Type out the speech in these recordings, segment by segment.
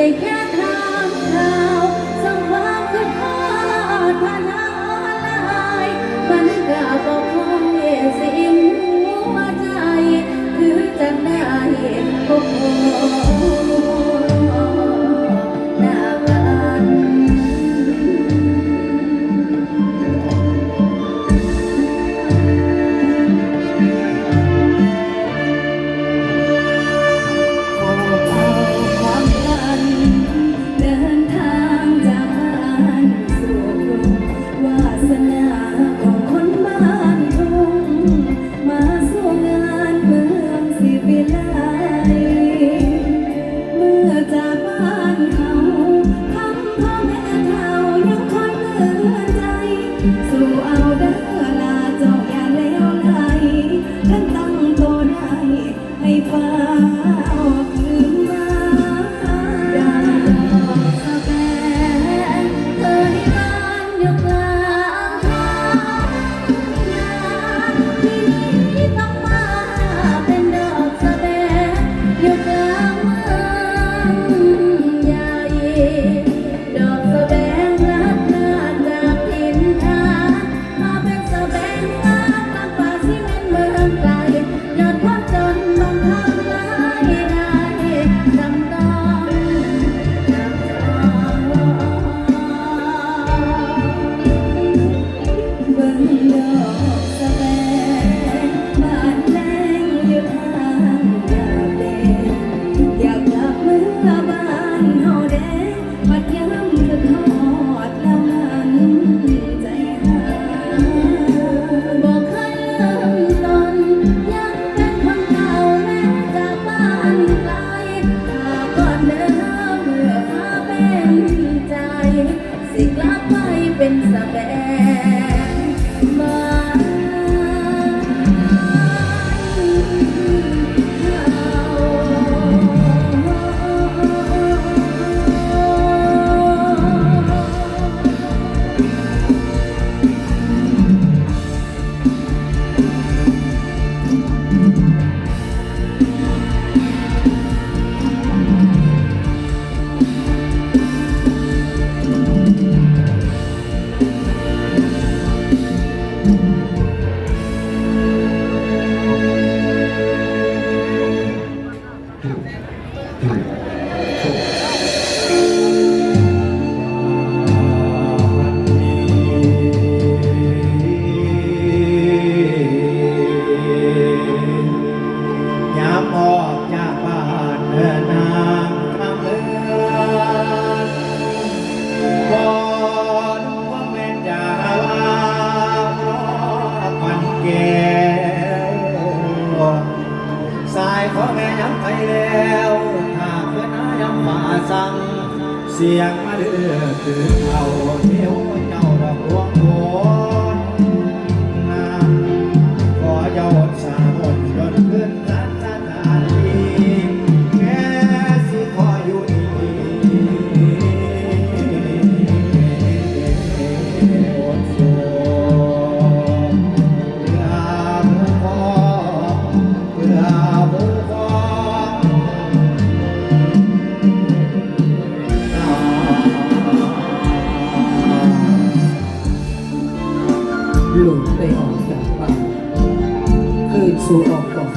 ได้แค่ทางข่าวสังวาคือทอดผ่านทางออนไลน์มันก็บอกคงสิมหัวใจ คือจะได้พบ ยามออกจากบ้านเดิน เสียงมาเดือคือเอาเที่ยวเจ้าดอกหลวงโ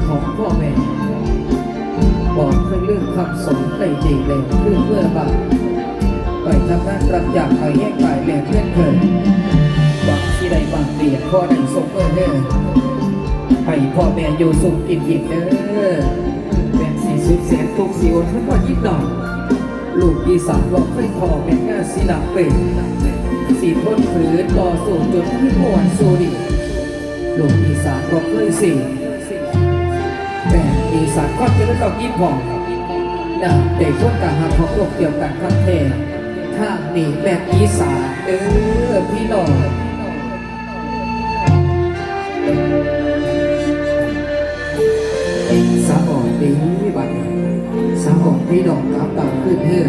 ของพ่อแม่ บอกเคยเรื่องคำสอนได้ดีแรงขึ้นเมื่อบาทไปทำงานรับจากไปแยกไปแหลกเพื่อนเคยหวังที่ใดบางเดียพ่อได้ส่งเมื่อเด้อให้พ่อแม่อยู่สุขกินอิ่มเด้อเป็นสีสุดแสนทุกสีอดทั้งวันยิ่งดอกลูกอีสานบอกเคยพอเป็นงานสีหลักเป็นสีทนฝืนต่อสู้จนที่มวนสูดีลูกอีสานบอกเคยสิ แต่อีสานก็จะได้ต้องยิ้มพองนะแต่พวกกาหาของโลกเกี่ยวกันครับเททางนี้แบบอีสานเออพี่น้องสาวออนดีบัดสาวออนพี่น้องครับต่ามขึ้นเฮือ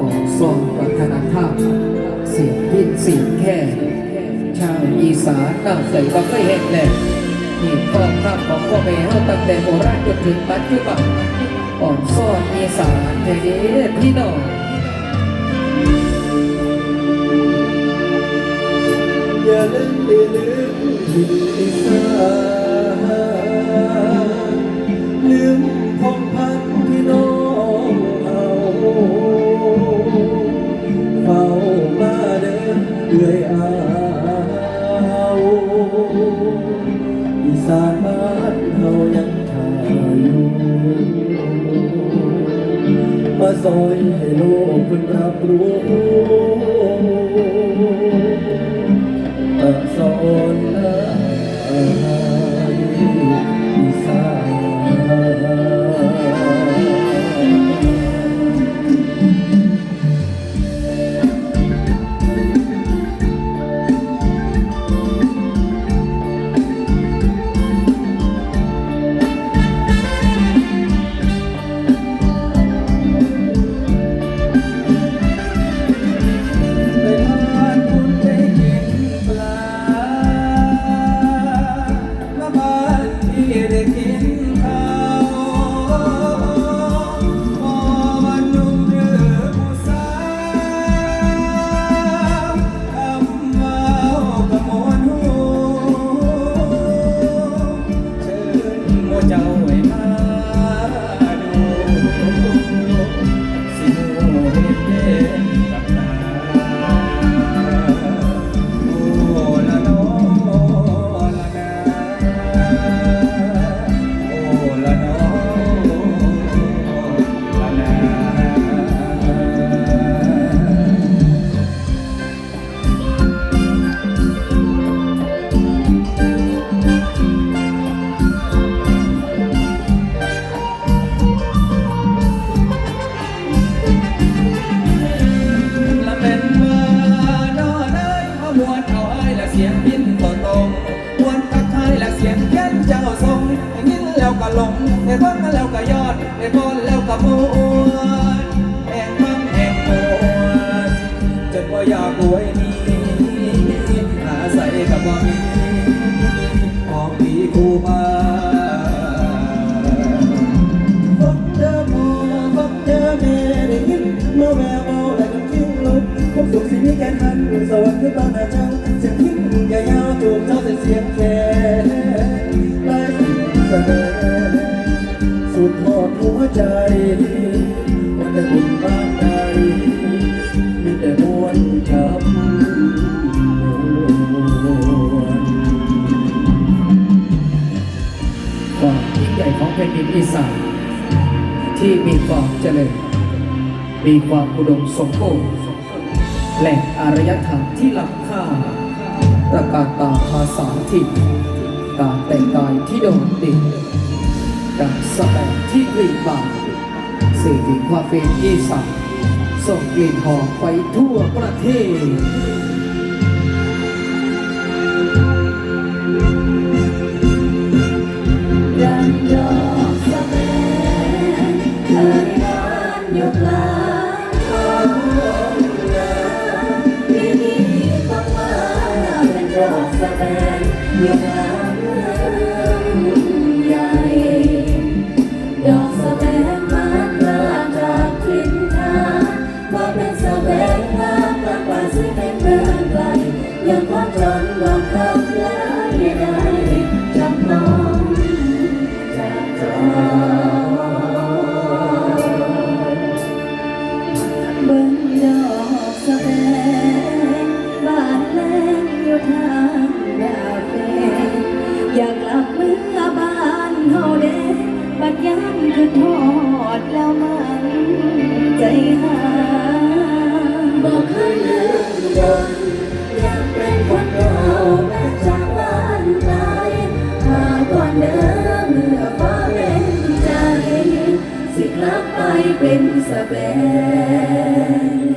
ออกซองวัฒนธรรมเสียงพินเสียงแค่ ชาวอีสานน่าใส่ก็เคยเห็นแหละ นี่ข้อข้าของพ่อแม่เฮาตั้งแต่โบราณจนถึงปัจจุบันอ่อนซ่อนอีสานใจเดพี่น้องอย่าลืมอย่าลืมที่อีสานลืมพงพันพี่น้องเอาเฝ้ามาเดินเอื่อยอา มาซอย มวนแห่งมันแห่งมวนจนว่าอยากรวยนี้อาศัยกับว่ามีออกปีคู่มาฟังเด้อพ่อฟังเด้อแม่ได้ยินเมื่อแววเมาและก็คิ้วลุกความสุขสิมีแค่ทันสวรรค์คือตอนหน้าเจ้าเสีย ผ่นดินอีสานที่มีความเจริญ มีความอุดมสมบูรณ์แหล่งอารยธรรมที่ล้ำค่าประกาศตาภาษาถิ่การแต่งกายที่โดดเด่นการแสดงที่กลิ่นบานสื่อถึงความเป็นอีสานส่งกลิ่นหอมไปทั่วประเทศ น ยังคือทอดแล้วมันใจหาบอกเคยลืมดนยังเป็นคนเก่าม้จากบ้านไกลหาก่อนเดิมเมื่อฟ้าเป็นใจ สิกลับไปเป็นสะแบนบ้าน